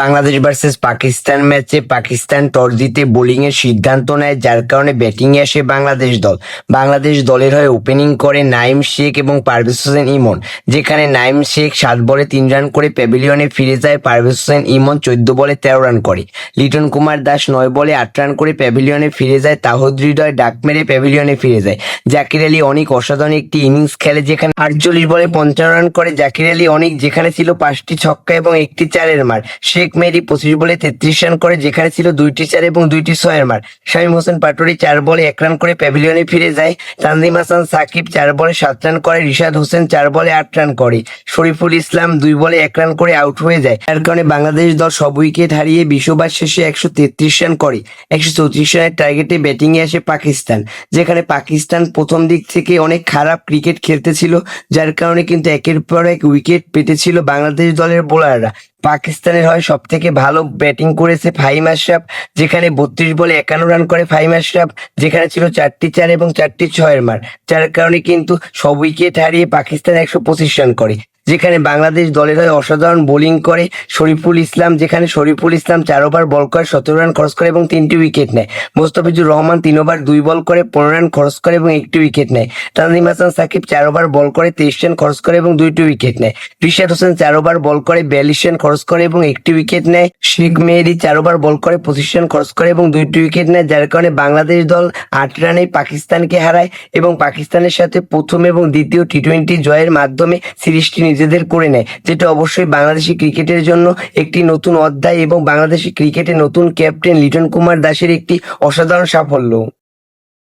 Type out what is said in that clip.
Bangladesh versus Pakistan ম্যাচে Pakistan toss জিতে bowling এর সিদ্ধান্ত নেয়, যার কারণে ব্যাটিং এ আসে বাংলাদেশ দল। বাংলাদেশ দলের হয়ে ওপেনিং করে নাইম শেখ এবং পারভেজ হোসেন ইমন, যেখানে নাইম শেখ সাত বলে তিন রান করে প্যাভিলিয়নে ফিরে যায়, পারভেজ হোসেন ইমন চোদ্দ বলে তেরো রান করে। লিটন কুমার দাস নয় বলে আট রান করে প্যাভিলিয়নে ফিরে যায়, তাহিদ হৃদয় ডাক মেরে প্যাভিলিয়নে ফিরে যায়। জাকির আলী অনেক অসাধারণ একটি ইনিংস খেলে, যেখানে আটচল্লিশ বলে পঞ্চান্ন রান করে। জাকির আলী অনেক, যেখানে ছিল পাঁচটি ছক্কা এবং একটি চারের মার। শেখ মেহেদি পঁচিশ বলে তেত্রিশ রান করে, যেখানে ছিল দুইটি চার এবং দুইটি ছয়ের মার। শামীম হোসেন পাটোয়ারি চার বলে এক রান করে প্যাভিলিয়নে ফিরে যায়। তানজিম হাসান সাকিব চার বলে সাত রান করে, রিশাদ হোসেন চার বলে আট রান করে। শরীফুল ইসলাম দুই বলে এক রান করে আউট হয়ে যায়। যার কারণে বাংলাদেশ দল সব উইকেট হারিয়ে বিশ্ববার শেষে একশো তেত্রিশ রান করে। একশো চৌত্রিশ রানের টার্গেটে ব্যাটিং এ আসে পাকিস্তান, যেখানে পাকিস্তান প্রথম দিক থেকে অনেক খারাপ ক্রিকেট খেলতেছিল, যার কারণে কিন্তু একের পর এক উইকেট পেতেছিল বাংলাদেশ দলের বোলাররা। পাকিস্তানের হয় সব থেকে ভালো ব্যাটিং করেছে ফাহিম আশরাফ, যেখানে বত্রিশ বলে একান্ন রান করে ফাহিম আশরাফ, যেখানে ছিল চারটি চার এবং চারটি ছয়ের মার। যার কারণে কিন্তু সব উইকেট হারিয়ে পাকিস্তান একশো পঁচিশ রান করে। যেখানে বাংলাদেশ দলের হয়ে অসাধারণ বোলিং করে শরীফুল ইসলাম, যেখানে শরীফুল ইসলাম চার ওভার বল করে, সতেরো রান খরচ করে এবং তিনটি উইকেট নেয়। মোস্তাফিজুর রহমান তিন ওভার দুই বল করে, পনেরো রান খরচ করে এবং একটি উইকেট নেয়। তানজিম হাসান সাকিব চার ওভার বল করে, তেইশ রান খরচ করে এবং দুইটি উইকেট নেয়। রিশাদ হোসেন চার ওভার বল করে, বিয়াল্লিশ রান খরচ করে এবং একটি উইকেট নেয়। শেখ মেহেদি চার ওভার বল করে, পঁচিশ রান খরচ করে এবং দুইটি উইকেট নেয়, যার কারণে বাংলাদেশ দল আট রানে পাকিস্তানকে হারায় এবং পাকিস্তানের সাথে প্রথম এবং দ্বিতীয় টি টোয়েন্টি জয়ের মাধ্যমে সিরিজটি নিজেদের করে নেয়, যেটা অবশ্যই বাংলাদেশি ক্রিকেটের জন্য একটি নতুন অধ্যায় এবং বাংলাদেশি ক্রিকেটে নতুন ক্যাপ্টেন লিটন কুমার দাসের একটি অসাধারণ সাফল্য।